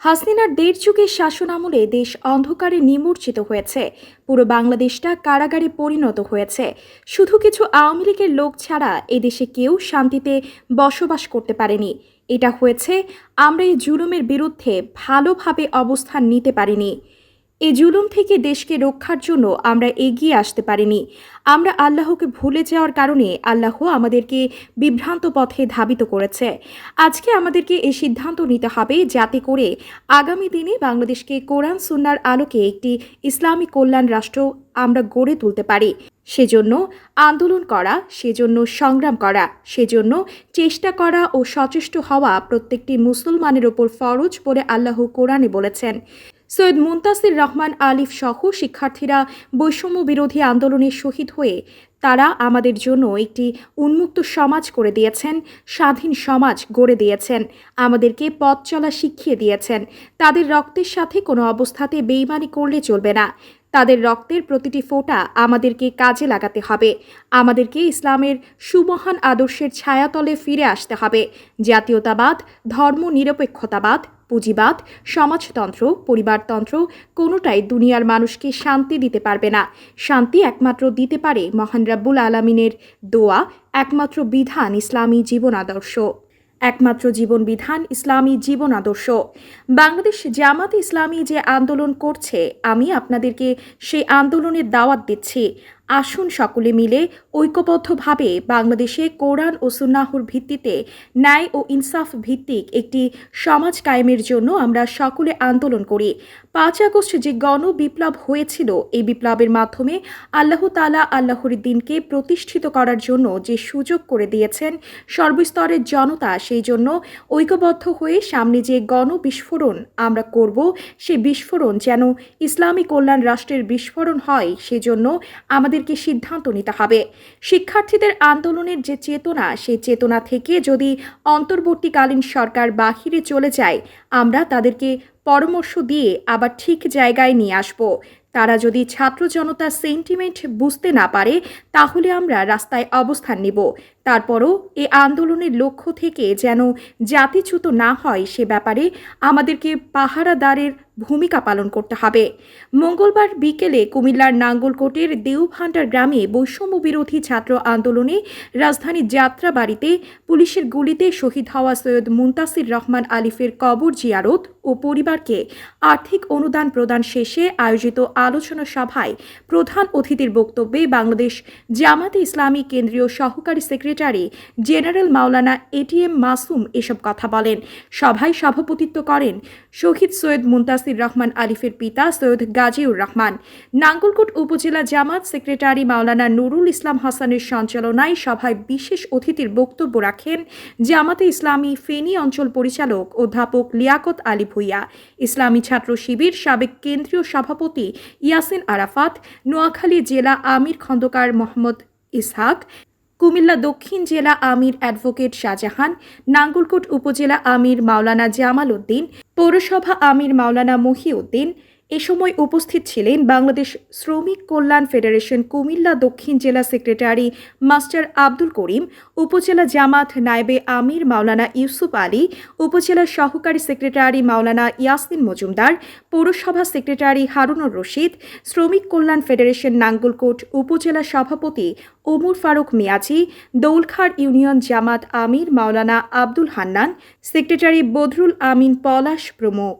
হাসিনার দেড় যুগের শাসন আমলে দেশ অন্ধকারে নিমজ্জিত হয়েছে। পুরো বাংলাদেশটা কারাগারে পরিণত হয়েছে। শুধু কিছু আওয়ামী লীগের লোক ছাড়া এদেশে কেউ শান্তিতে বসবাস করতে পারেনি। এটা হয়েছে, আমরা এই জুলুমের বিরুদ্ধে ভালোভাবে অবস্থান নিতে পারিনি। এই জুলুম থেকে দেশকে রক্ষার জন্য আমরা এগিয়ে আসতে পারিনি। আমরা আল্লাহকে ভুলে যাওয়ার কারণে আল্লাহ আমাদেরকে বিভ্রান্ত পথে ধাবিত করেছে। আজকে আমাদেরকে এই সিদ্ধান্ত নিতে হবে যাতে করে আগামী দিনে বাংলাদেশকে কোরআন সুন্নার আলোকে একটি ইসলামী কল্যাণ রাষ্ট্র আমরা গড়ে তুলতে পারি। সেজন্য আন্দোলন করা, সেজন্য সংগ্রাম করা, সেজন্য চেষ্টা করা ও সচেষ্ট হওয়া প্রত্যেকটি মুসলমানের ওপর ফরজ বলে আল্লাহ কোরআনে বলেছেন। সৈয়দ মুন্তাসির রহমান আলিফ সহ শিক্ষার্থীরা বৈষম্য বিরোধী আন্দোলনে শহীদ হয়ে তারা আমাদের জন্য একটি উন্মুক্ত সমাজ করে দিয়েছেন, স্বাধীন সমাজ গড়ে দিয়েছেন, আমাদেরকে পথ চলা শিখিয়ে দিয়েছেন। তাদের রক্তের সাথে কোনো অবস্থাতে বেইমানি করলে চলবে না। তাদের রক্তের প্রতিটি ফোঁটা আমাদেরকে কাজে লাগাতে হবে। আমাদেরকে ইসলামের সুমহান আদর্শের ছায়াতলে ফিরে আসতে হবে। জাতীয়তাবাদ, ধর্ম নিরপেক্ষতাবাদ পুঁজিবাদ, সমাজতন্ত্র, পরিবারতন্ত্র, কোনোটাই দুনিয়ার মানুষকে শান্তি দিতে পারবে না। শান্তি একমাত্র দিতে পারে মহান রাব্বুল আলমিনের দোয়া, একমাত্র বিধান ইসলামী জীবন আদর্শ। একমাত্র জীবন বিধান ইসলামী জীবন আদর্শ। বাংলাদেশ জামাত ইসলামী যে আন্দোলন করছে, আমি আপনাদেরকে সেই আন্দোলনের দাওয়াত দিচ্ছি। আসুন সকলে মিলে ঐক্যবদ্ধভাবে বাংলাদেশে কোরআন ও সুন্নাহুর ভিত্তিতে ন্যায় ও ইনসাফ ভিত্তিক একটি সমাজ কায়েমের জন্য আমরা সকলে আন্দোলন করি। পাঁচ আগস্ট যে গণ বিপ্লব হয়েছিল, এই বিপ্লবের মাধ্যমে আল্লাহ তালা আল্লাহর দিনকে প্রতিষ্ঠিত করার জন্য যে সুযোগ করে দিয়েছেন সর্বস্তরের জনতা, সেই জন্য ঐক্যবদ্ধ হয়ে সামনে যে গণ বিস্ফোরণ আমরা করব, সে বিস্ফোরণ যেন ইসলামী কল্যাণ রাষ্ট্রের বিস্ফোরণ হয়, সেজন্য আমাদেরকে সিদ্ধান্ত নিতে হবে। শিক্ষার্থীদের আন্দোলনের যে চেতনা, সেই চেতনা থেকে যদি অন্তর্বর্তীকালীন সরকার বাহিরে চলে যায়, আমরা তাদেরকে পরামর্শ দিয়ে আবার ঠিক জায়গায় নিয়ে আসব। তারা যদি ছাত্র জনতার সেন্টিমেন্ট বুঝতে না পারে, তাহলে আমরা রাস্তায় অবস্থান নেব। তারপরও এ আন্দোলনের লক্ষ্য থেকে যেন জাতিচ্যুত না হয় সে ব্যাপারে আমাদেরকে পাহারাদারের ভূমিকা পালন করতে হবে। মঙ্গলবার বিকেলে কুমিল্লার নাঙ্গলকোটের দেওভান্ডার গ্রামে বৈষম্য বিরোধী ছাত্র আন্দোলনে রাজধানীর যাত্রাবাড়িতে পুলিশের গুলিতে শহীদ হওয়া সৈয়দ মুন্তাসির রহমান আলিফের কবর জিয়ারত ও পরিবারকে আর্থিক অনুদান প্রদান শেষে আয়োজিত আলোচনা সভায় প্রধান অতিথির বক্তব্যে বাংলাদেশ জামাতে ইসলামী কেন্দ্রীয় সহকারী secretary general Maulana ATM Masum এসব কথা বলেন। সভায় সভাপতিত্ব করেন শহীদ সৈয়দ মুন্তাসির রহমান আলিফের পিতা সৈয়দ গাজীউর রহমান। নাঙ্গলকোট উপজেলা জামাত সেক্রেটারি মাওলানা নুরুল ইসলাম হাসানের সঞ্চালনায় সভায় বিশেষ অতিথির বক্তব্য রাখেন জামাতে ইসলামী ফেনী অঞ্চল পরিচালক অধ্যাপক লিয়াকত আলী ভুইয়া। ইসলামী ছাত্র শিবির সাবেক কেন্দ্রীয় সভাপতি ইয়াসিন আরাফাত, নোয়াখালী জেলা আমির খন্দকার মোহাম্মদ ইসহাক কুমিল্লা দক্ষিণ জেলা আমির অ্যাডভোকেট শাহজাহান, নাঙ্গলকোট উপজেলা আমির মাওলানা জামাল উদ্দিন, পৌরসভা আমির মাওলানা মহিউদ্দিন এ সময় উপস্থিত ছিলেন বাংলাদেশ শ্রমিক কল্যাণ ফেডারেশন কুমিল্লা দক্ষিণ জেলা সেক্রেটারি মাস্টার আব্দুল করিম, উপজেলা জামাত নায়েবে আমির মাওলানা ইউসুফ আলী, উপজেলা সহকারী সেক্রেটারি মাওলানা ইয়াসমিন মজুমদার, পৌরসভা সেক্রেটারি হারুনুর রশিদ, শ্রমিক কল্যাণ ফেডারেশন নাঙ্গলকোট উপজেলা সভাপতি ওমর ফারুক মিয়াজি, দৌলখার ইউনিয়ন জামাত আমির মাওলানা আব্দুল হান্নান, সেক্রেটারি বদরুল আমিন পলাশ প্রমুখ।